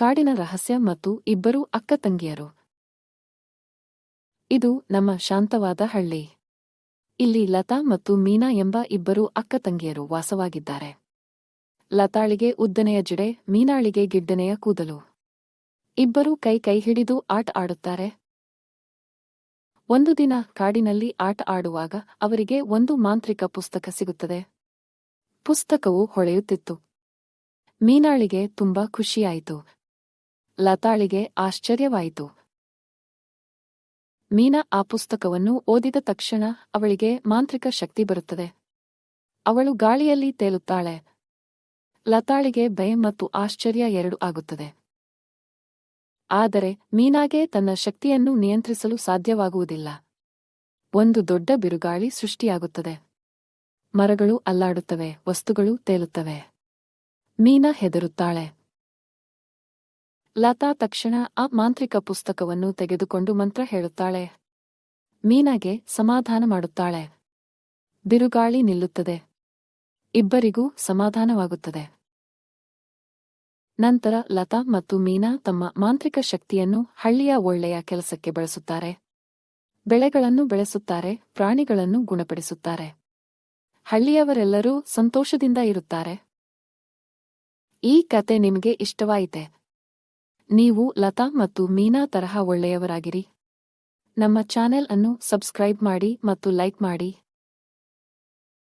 ಕಾಡಿನ ರಹಸ್ಯ ಮತ್ತು ಇಬ್ಬರು ಅಕ್ಕ ತಂಗಿಯರು. ಇದು ನಮ್ಮ ಶಾಂತವಾದ ಹಳ್ಳಿ. ಇಲ್ಲಿ ಲತಾ ಮತ್ತು ಮೀನಾ ಎಂಬ ಇಬ್ಬರು ಅಕ್ಕ ತಂಗಿಯರು ವಾಸವಾಗಿದ್ದಾರೆ. ಲತಾಳಿಗೆ ಉದ್ದನೆಯ ಜಿಡೆ, ಮೀನಾಳಿಗೆ ಗಿಡ್ಡನೆಯ ಕೂದಲು. ಇಬ್ಬರೂ ಕೈ ಕೈ ಹಿಡಿದು ಆಟ ಆಡುತ್ತಾರೆ. ಒಂದು ದಿನ ಕಾಡಿನಲ್ಲಿ ಆಟ ಆಡುವಾಗ ಅವರಿಗೆ ಒಂದು ಮಾಂತ್ರಿಕ ಪುಸ್ತಕ ಸಿಗುತ್ತದೆ. ಪುಸ್ತಕವು ಹೊಳೆಯುತ್ತಿತ್ತು. ಮೀನಾಳಿಗೆ ತುಂಬಾ ಖುಷಿಯಾಯಿತು. ಲತಾಳಿಗೆ ಆಶ್ಚರ್ಯವಾಯಿತು. ಮೀನಾ ಆ ಪುಸ್ತಕವನ್ನು ಓದಿದ ತಕ್ಷಣ ಅವಳಿಗೆ ಮಾಂತ್ರಿಕ ಶಕ್ತಿ ಬರುತ್ತದೆ. ಅವಳು ಗಾಳಿಯಲ್ಲಿ ತೇಲುತ್ತಾಳೆ. ಲತಾಳಿಗೆ ಭಯ ಮತ್ತು ಆಶ್ಚರ್ಯ ಎರಡು ಆಗುತ್ತದೆ. ಆದರೆ ಮೀನಾಗೆ ತನ್ನ ಶಕ್ತಿಯನ್ನು ನಿಯಂತ್ರಿಸಲು ಸಾಧ್ಯವಾಗುವುದಿಲ್ಲ. ಒಂದು ದೊಡ್ಡ ಬಿರುಗಾಳಿ ಸೃಷ್ಟಿಯಾಗುತ್ತದೆ. ಮರಗಳು ಅಲ್ಲಾಡುತ್ತವೆ, ವಸ್ತುಗಳು ತೇಲುತ್ತವೆ. ಮೀನಾ ಹೆದರುತ್ತಾಳೆ. ಲತಾ ತಕ್ಷಣ ಆ ಮಾಂತ್ರಿಕ ಪುಸ್ತಕವನ್ನು ತೆಗೆದುಕೊಂಡು ಮಂತ್ರ ಹೇಳುತ್ತಾಳೆ. ಮೀನಾಗೆ ಸಮಾಧಾನ ಮಾಡುತ್ತಾಳೆ. ಬಿರುಗಾಳಿ ನಿಲ್ಲುತ್ತದೆ. ಇಬ್ಬರಿಗೂ ಸಮಾಧಾನವಾಗುತ್ತದೆ. ನಂತರ ಲತಾ ಮತ್ತು ಮೀನಾ ತಮ್ಮ ಮಾಂತ್ರಿಕ ಶಕ್ತಿಯನ್ನು ಹಳ್ಳಿಯ ಒಳ್ಳೆಯ ಕೆಲಸಕ್ಕೆ ಬಳಸುತ್ತಾರೆ. ಬೆಳೆಗಳನ್ನು ಬೆಳೆಸುತ್ತಾರೆ, ಪ್ರಾಣಿಗಳನ್ನು ಗುಣಪಡಿಸುತ್ತಾರೆ. ಹಳ್ಳಿಯವರೆಲ್ಲರೂ ಸಂತೋಷದಿಂದ ಇರುತ್ತಾರೆ. ಈ ಕತೆ ನಿಮಗೆ ಇಷ್ಟವಾಯಿತೆ. ನೀವು ಲತಾ ಮತ್ತು ಮೀನಾ ತರಹ ಒಳ್ಳೆಯವರಾಗಿರಿ. ನಮ್ಮ ಚಾನೆಲ್ ಅನ್ನು ಸಬ್ಸ್ಕ್ರೈಬ್ ಮಾಡಿ ಮತ್ತು ಲೈಕ್ ಮಾಡಿ.